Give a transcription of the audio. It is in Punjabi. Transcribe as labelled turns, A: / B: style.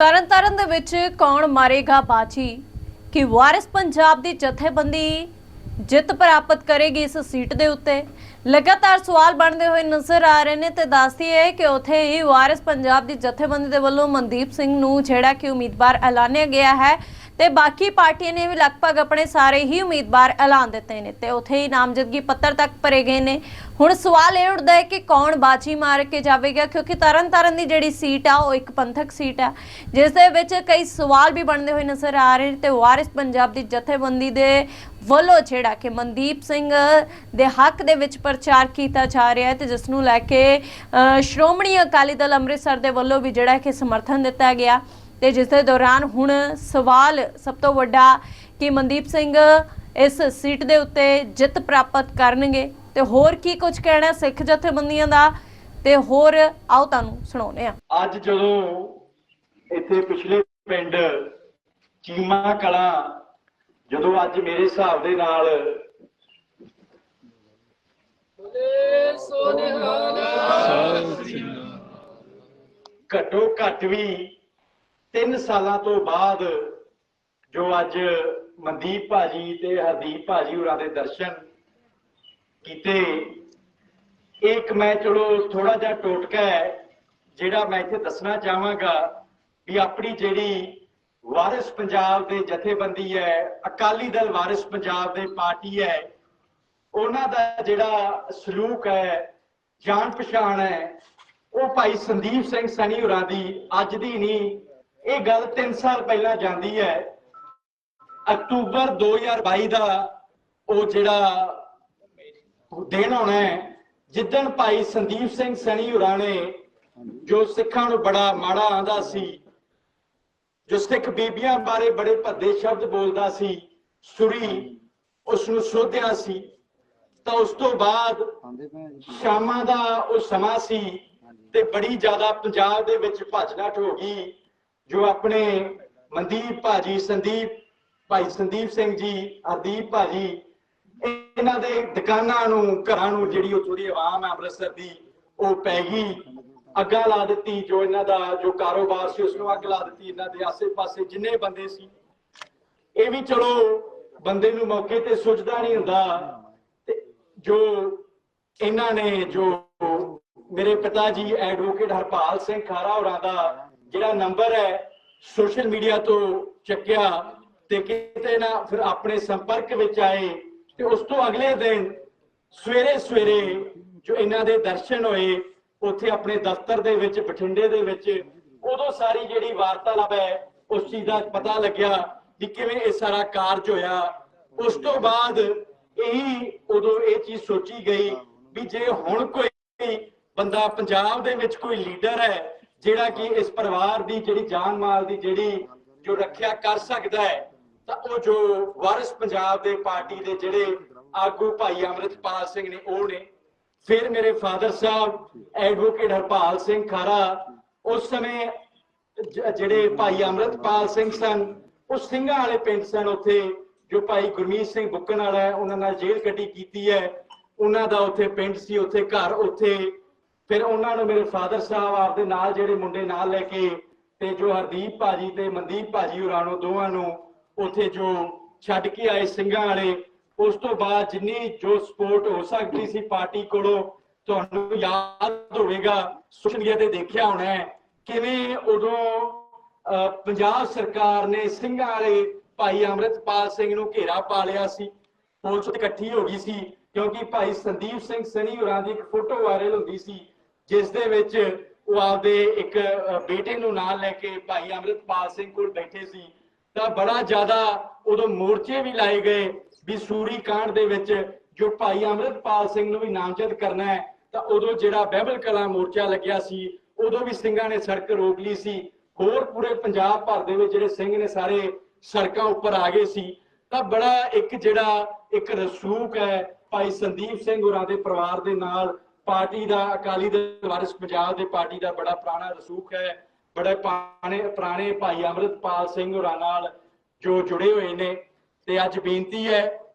A: ਤਰਨਤਾਰਨ ਦੇ ਵਿੱਚ ਕੌਣ ਮਾਰੇਗਾ ਬਾਜੀ ਕਿ ਵਾਰਿਸ ਪੰਜਾਬ ਦੀ ਜਥੇਬੰਦੀ ਜਿੱਤ ਪ੍ਰਾਪਤ ਕਰੇਗੀ ਇਸ ਸੀਟ ਦੇ ਉੱਤੇ? ਲਗਾਤਾਰ ਸਵਾਲ ਬਣਦੇ ਹੋਏ ਨਜ਼ਰ ਆ ਰਹੇ ਨੇ ਤੇ ਦੱਸਦੀ ਹੈ ਕਿ ਉਥੇ ਹੀ ਵਾਰਿਸ ਪੰਜਾਬ ਦੀ ਜਥੇਬੰਦੀ ਦੇ ਵੱਲੋਂ ਮਨਦੀਪ ਸਿੰਘ ਨੂੰ ਜਿਹੜਾ ਕਿ ਉਮੀਦਵਾਰ ਐਲਾਨਿਆ ਗਿਆ ਹੈ ਤੇ ਬਾਕੀ ਪਾਰਟੀਆਂ ਨੇ ਵੀ ਲਗਭਗ ਆਪਣੇ ਸਾਰੇ ਹੀ ਉਮੀਦਵਾਰ ਐਲਾਨ ਦਿੱਤੇ ਨੇ ਤੇ ਉਥੇ ਹੀ ਨਾਮਜ਼ਦਗੀ ਪੱਤਰ ਤੱਕ ਭਰੇ ਗਏ ਨੇ। ਹੁਣ ਸਵਾਲ ਇਹ ਉੱਠਦਾ ਹੈ ਕਿ ਕੌਣ ਬਾਜੀ ਮਾਰ ਕੇ ਜਾਵੇਗਾ? ਕਿਉਂਕਿ ਤਰਨਤਾਰਨ ਦੀ ਜਿਹੜੀ ਸੀਟ ਆ ਉਹ ਇੱਕ ਪੰਥਕ ਸੀਟ ਆ। ਜਿਸ ਦੇ ਵਿੱਚ ਕਈ ਸਵਾਲ ਵੀ ਬਣਦੇ ਹੋਏ ਨਜ਼ਰ ਆ ਰਹੇ ਨੇ ਤੇ ਵਾਰਿਸ ਪੰਜਾਬ ਦੀ ਜਥੇਬੰਦੀ ਦੇ ਵੱਲੋਂ ਜਿਹੜਾ ਕਿ ਮਨਦੀਪ ਸਿੰਘ ਦੇ ਹੱਕ ਦੇ ਵਿੱਚ ਪ੍ਰਚਾਰ ਕੀਤਾ ਜਾ ਰਿਹਾ ਹੈ ਤੇ ਜਿਸ ਨੂੰ ਲੈ ਕੇ ਅ, ਸ਼੍ਰੋਮਣੀ ਅਕਾਲੀ ਦਲ ਅੰਮ੍ਰਿਤਸਰ ਦੇ ਵੱਲੋਂ ਵੀ ਜਿਹੜਾ ਕਿ ਸਮਰਥਨ ਦਿੱਤਾ ਗਿਆ। ਤੇ ਜਿਸ ਦੇ ਦੌਰਾਨ ਹੁਣ ਸਵਾਲ ਸਭ ਤੋਂ ਵੱਡਾ ਕਿ ਮਨਦੀਪ ਸਿੰਘ ਇਸ ਸੀਟ ਦੇ ਉੱਤੇ ਜਿੱਤ ਪ੍ਰਾਪਤ ਕਰਨਗੇ ਤੇ ਹੋਰ ਕੀ ਕੁਝ ਕਹਿਣਾ ਸਿੱਖ ਜਥੇਬੰਦੀਆਂ ਦਾ ਤੇ ਹੋਰ ਆਓ ਤੁਹਾਨੂੰ ਸੁਣਾਉਂਦੇ ਆ
B: ਅੱਜ ਜਦੋਂ ਇੱਥੇ ਪਿਛਲੇ ਪਿੰਡ ਚੀਮਾ ਕਲਾ, ਜਦੋਂ ਅੱਜ ਮੇਰੇ ਹਿਸਾਬ ਦੇ ਨਾਲ ਘੱਟੋ ਘੱਟ ਵੀ 3 ਸਾਲਾਂ ਤੋਂ ਬਾਅਦ ਜੋ ਅੱਜ ਮਨਦੀਪ ਭਾਜੀ ਤੇ ਹਰਦੀਪ ਭਾਜੀ ਹੋਰਾਂ ਦੇ ਦਰਸ਼ਨ ਕੀਤੇ ਇੱਕ ਮੈਂ ਚਲੋ ਥੋੜਾ ਜਿਹਾ ਟੋਟਕਾ ਹੈ, ਜਿਹੜਾ ਮੈਂ ਇੱਥੇ ਦੱਸਣਾ ਚਾਹਾਂਗਾ ਵੀ ਆਪਣੀ ਜਿਹੜੀ ਵਾਰਿਸ ਪੰਜਾਬ ਦੇ ਜਥੇਬੰਦੀ ਹੈ, ਅਕਾਲੀ ਦਲ ਵਾਰਿਸ ਪੰਜਾਬ ਦੇ ਪਾਰਟੀ ਹੈ, ਉਹਨਾਂ ਦਾ ਜਿਹੜਾ ਸਲੂਕ ਹੈ ਜਾਣ ਪਛਾਣ ਹੈ, ਉਹ ਭਾਈ ਸੰਦੀਪ ਸਿੰਘ ਸਨੀ ਹੋਰਾਂ ਦੀ ਅੱਜ ਦੀ ਨਹੀਂ ਇਹ ਗੱਲ 3 ਸਾਲ ਪਹਿਲਾਂ ਜਾਂਦੀ ਹੈ। ਅਕਤੂਬਰ 2022 ਦਾ ਉਹ ਜਿਹੜਾ ਦਿਨ ਆਉਣਾ ਹੈ ਜਿੱਦਣ ਭਾਈ ਸੰਦੀਪ ਸਿੰਘ ਸਣੀ ਹੋਰਾਂ ਨੇ ਜੋ ਸਿੱਖਾਂ ਨੂੰ ਬੜਾ ਮਾੜਾ ਆਂਦਾ ਸੀ ਜੋ ਸਿੱਖ ਬੀਬੀਆਂ ਬਾਰੇ ਬੜੇ ਭੱਦੇ ਸ਼ਬਦ ਬੋਲਦਾ ਸੀ ਸੁਰੀ ਉਸ ਨੂੰ ਸੋਧਿਆ ਸੀ ਤਾਂ ਉਸ ਤੋਂ ਬਾਅਦ ਸ਼ਾਮਾਂ ਦਾ ਉਹ ਸਮਾਂ ਸੀ ਤੇ ਬੜੀ ਜ਼ਿਆਦਾ ਪੰਜਾਬ ਦੇ ਵਿੱਚ ਭੱਜਨਟ ਹੋ ਗਈ। ਜੋ ਆਪਣੇ ਮਨਦੀਪ ਭਾਜੀ, ਸੰਦੀਪ ਭਾਈ ਸੰਦੀਪ ਸਿੰਘ ਜੀ, ਹਰਦੀਪ ਭਾਜੀ, ਇਹਨਾਂ ਦੇ ਦੁਕਾਨਾਂ ਨੂੰ, ਘਰਾਂ ਨੂੰ ਜਿਹੜੀ ਉਹ ਥੋੜੀ ਆਵਾਮ ਹੈ ਅੰਮ੍ਰਿਤਸਰ ਦੀ ਉਹ ਪੈ ਗਈ। ਅੱਗਾ ਲਾ ਦਿੱਤੀ ਜੋ ਇਹਨਾਂ ਦਾ ਜੋ ਕਾਰੋਬਾਰ ਸੀ ਉਸ ਨੂੰ ਅੱਗ ਲਾ ਦਿੱਤੀ ਇਹਨਾਂ ਦੇ ਆਸੇ-ਪਾਸੇ ਜਿੰਨੇ ਬੰਦੇ ਸੀ। ਇਹ ਵੀ ਚਲੋ ਬੰਦੇ ਨੂੰ ਮੌਕੇ ਤੇ ਸੁਝਦਾ ਨਹੀਂ ਹੁੰਦਾ। ਤੇ ਜੋ ਇਹਨਾਂ ਨੇ ਜੋ ਮੇਰੇ ਪਿਤਾ ਜੀ ਐਡਵੋਕੇਟ ਹਰਪਾਲ ਸਿੰਘ ਖਾਰਾ ਹੋਰਾਂ ਦਾ ਜਿਹੜਾ ਨੰਬਰ ਹੈ, ਸੋਸ਼ਲ ਮੀਡੀਆ ਤੋਂ ਚੱਕਿਆ ਤੇ ਕਿਤੇ ਨਾ ਫਿਰ ਆਪਣੇ ਸੰਪਰਕ ਵਿੱਚ ਆਏ ਤੇ ਉਸ ਤੋਂ ਅਗਲੇ ਦਿਨ ਸਵੇਰੇ ਸਵੇਰੇ ਜੋ ਇਹਨਾਂ ਦੇ ਦਰਸ਼ਨ ਹੋਏ, ਉੱਥੇ ਆਪਣੇ ਦਫ਼ਤਰ ਦੇ ਵਿੱਚ, ਬਠਿੰਡੇ ਦੇ ਵਿੱਚ, ਉਦੋਂ ਸਾਰੀ ਜਿਹੜੀ ਵਾਰਤਾਲਾਪ ਹੈ, ਉਸ ਚੀਜ਼ ਦਾ ਪਤਾ ਲੱਗਿਆ ਕਿ ਕਿਵੇਂ ਇਹ ਸਾਰਾ ਕਾਰਜ ਹੋਇਆ। ਉਸ ਤੋਂ ਬਾਅਦ ਇਹੀ ਉਦੋਂ ਇਹ ਚੀਜ਼ ਸੋਚੀ ਗਈ ਵੀ ਜੇ ਹੁਣ ਕੋਈ ਬੰਦਾ ਪੰਜਾਬ ਦੇ ਵਿੱਚ ਕੋਈ ਲੀਡਰ ਹੈ ਜਿਹੜਾ ਕਿ ਇਸ ਪਰਿਵਾਰ ਦੀ ਜਿਹੜੀ ਜਾਨ ਮਾਲ ਦੀ ਜਿਹੜੀ ਜੋ ਰੱਖਿਆ ਕਰ ਸਕਦਾ ਹੈ, ਤਾਂ ਉਹ ਜੋ ਵਾਰਿਸ ਪੰਜਾਬ ਦੇ ਪਾਰਟੀ ਦੇ ਜਿਹੜੇ ਆਗੂ ਭਾਈ ਅਮਰਿਤਪਾਲ ਸਿੰਘ ਨੇ, ਉਹ ਨੇ। ਫਿਰ ਮੇਰੇ ਫਾਦਰ ਸਾਹਿਬ ਐਡਵੋਕੇਟ ਹਰਪਾਲ ਸਿੰਘ ਖਾਰਾ, ਉਸ ਸਮੇਂ ਜਿਹੜੇ ਭਾਈ ਅਮਰਿਤਪਾਲ ਸਿੰਘ ਸਨ, ਉਹ ਸਿੰਘਾਂ ਵਾਲੇ ਪਿੰਡ ਸਨ ਉੱਥੇ, ਜੋ ਭਾਈ ਗੁਰਮੀਤ ਸਿੰਘ ਬੁੱਕਣ ਵਾਲਾ ਹੈ, ਉਹਨਾਂ ਨਾਲ ਜੇਲ੍ਹ ਕੱਟੀ ਕੀਤੀ ਹੈ। ਉਹਨਾਂ ਦਾ ਉੱਥੇ ਪਿੰਡ ਸੀ, ਉੱਥੇ ਘਰ, ਉੱਥੇ ਫਿਰ ਉਹਨਾਂ ਨੂੰ ਮੇਰੇ ਫਾਦਰ ਸਾਹਿਬ ਆਪਦੇ ਨਾਲ ਜਿਹੜੇ ਮੁੰਡੇ ਨਾਲ ਲੈ ਕੇ ਤੇ ਜੋ ਹਰਦੀਪ ਭਾਜੀ ਤੇ ਮਨਦੀਪ ਭਾਜੀ ਹੋਰਾਂ ਨੂੰ ਦੋਵਾਂ ਨੂੰ ਉੱਥੇ ਜੋ ਛੱਡ ਕੇ ਆਏ ਸਿੰਘਾਂ ਵਾਲੇ ਉਸ ਤੋਂ ਬਾਅਦ ਜਿੰਨੀ ਜੋ ਸਪੋਰਟ ਹੋ ਸਕਦੀ ਸੀ ਪਾਰਟੀ ਕੋਲੋਂ ਤੁਹਾਨੂੰ ਯਾਦ ਹੋਵੇਗਾ ਸੋਸ਼ਲ ਮੀਡੀਆ ਤੇ ਦੇਖਿਆ ਹੋਣਾ ਕਿਵੇਂ ਉਦੋਂ ਅਹ, ਪੰਜਾਬ ਸਰਕਾਰ ਨੇ ਸਿੰਘਾਂ ਵਾਲੇ ਭਾਈ ਅਮਰਿਤਪਾਲ ਸਿੰਘ ਨੂੰ ਘੇਰਾ ਪਾ ਲਿਆ ਸੀ ਪੁਲਿਸ ਇਕੱਠੀ ਹੋ ਗਈ ਸੀ ਕਿਉਂਕਿ ਭਾਈ ਸੰਦੀਪ ਸਿੰਘ ਸਨੀ ਹੋਰਾਂ ਦੀ ਇੱਕ ਫੋਟੋ ਵਾਇਰਲ ਹੁੰਦੀ ਸੀ ਜਿਸ ਦੇ ਵਿੱਚ ਉਹ ਆਪਦੇ ਇੱਕ ਬੇਟੇ ਨੂੰ ਨਾਲ ਲੈ ਕੇ ਭਾਈ ਅਮਰਿਤਪਾਲ ਸਿੰਘ ਕੋਲ ਬੈਠੇ ਸੀ। ਤਾਂ ਬੜਾ ਜ਼ਿਆਦਾ ਉਦੋਂ ਮੋਰਚੇ ਵੀ ਲਾਏ ਗਏ ਵੀ ਸੂਰੀ ਕਾਂਡ ਦੇ ਵਿੱਚ ਜੋ ਭਾਈ ਅਮਰਿਤਪਾਲ ਸਿੰਘ ਨੂੰ ਵੀ ਨਾਮਜ਼ਦ ਕਰਨਾ ਹੈ, ਤਾਂ ਉਦੋਂ ਜਿਹੜਾ ਬਹਿਬਲ ਕਲਾ ਮੋਰਚਾ ਲੱਗਿਆ ਸੀ, ਉਦੋਂ ਵੀ ਸਿੰਘਾਂ ਨੇ ਸੜਕ ਰੋਕ ਲਈ ਸੀ। ਹੋਰ ਪੂਰੇ ਪੰਜਾਬ ਭਰ ਦੇ ਵਿੱਚ ਜਿਹੜੇ ਸਿੰਘ ਨੇ ਸਾਰੇ ਸੜਕਾਂ ਉੱਪਰ ਆ ਗਏ ਸੀ। ਤਾਂ ਬੜਾ ਇੱਕ ਜਿਹੜਾ ਇੱਕ ਰਸੂਖ ਹੈ ਭਾਈ ਸੰਦੀਪ ਸਿੰਘ ਹੋਰਾਂ ਦੇ ਪਰਿਵਾਰ ਦੇ ਨਾਲ ਪਾਰਟੀ ਦਾ, ਅਕਾਲੀ ਦਲ ਵਾਰਿਸ ਪੰਜਾਬ ਦੇ ਪਾਰਟੀ ਦਾ ਬੜਾ ਪੁਰਾਣਾ ਰਸੂਖ ਹੈ। ਬੜੇ ਪੁਰਾਣੇ ਪੁਰਾਣੇ ਭਾਈ ਅਮਰਿਤਪਾਲ ਸਿੰਘ ਹੋਰਾਂ ਨਾਲ ਜੋ ਜੁੜੇ ਹੋਏ ਨੇ। ਤੇ ਅੱਜ ਬੇਨਤੀ ਹੈ